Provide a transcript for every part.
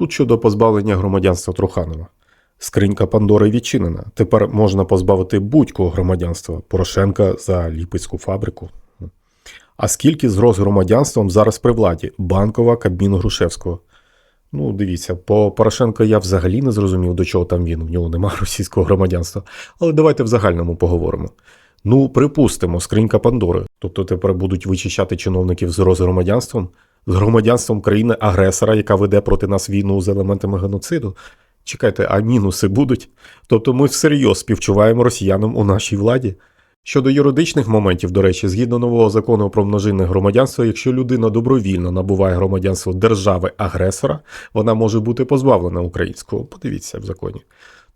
Тут щодо позбавлення громадянства Труханова. Скринька Пандори відчинена. Тепер можна позбавити будь-кого громадянства Порошенка за ліпецьку фабрику. А скільки зрос громадянством зараз при владі? Банкова, Кабмін Грушевського. Ну, дивіться, по Порошенко я взагалі не зрозумів, до чого там він. В нього немає російського громадянства. Але давайте в загальному поговоримо. Ну, припустимо, скринька Пандори. Тобто тепер будуть вичищати чиновників з розгромадянством, з громадянством країни-агресора, яка веде проти нас війну з елементами геноциду. Чекайте, а мінуси будуть? Тобто ми всерйоз співчуваємо росіянам у нашій владі. Щодо юридичних моментів, до речі, згідно нового закону про множинне громадянство, якщо людина добровільно набуває громадянство держави-агресора, вона може бути позбавлена українського. Подивіться в законі.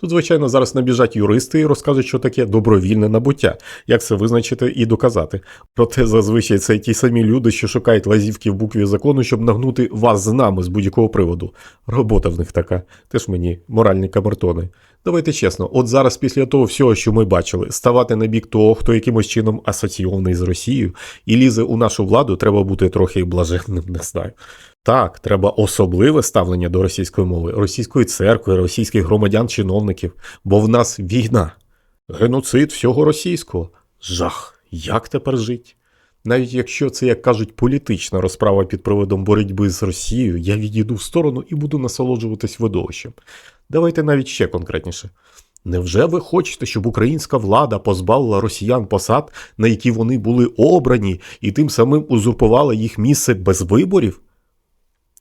Тут, звичайно, зараз набіжать юристи і розкажуть, що таке добровільне набуття, як це визначити і доказати. Проте зазвичай це ті самі люди, що шукають лазівки в букві закону, щоб нагнути вас з нами з будь-якого приводу. Робота в них така, теж мені моральні камертони. Давайте чесно, от зараз, після того всього, що ми бачили, ставати на бік того, хто якимось чином асоційований з Росією і лізе у нашу владу, треба бути трохи блаженним, не знаю. Так, треба особливе ставлення до російської мови, російської церкви, російських громадян, чиновників, бо в нас війна, геноцид всього російського. Жах, як тепер жить? Навіть якщо це, як кажуть, політична розправа під приводом боротьби з Росією, я відійду в сторону і буду насолоджуватись видовищем. Давайте навіть ще конкретніше. Невже ви хочете, щоб українська влада позбавила росіян посад, на які вони були обрані, і тим самим узурпувала їх місце без виборів?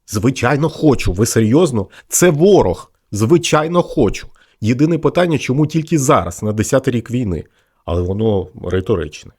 Звичайно, хочу. Ви серйозно? Це ворог. Звичайно, хочу. Єдине питання, чому тільки зараз, на 10-й рік війни, але воно риторичне.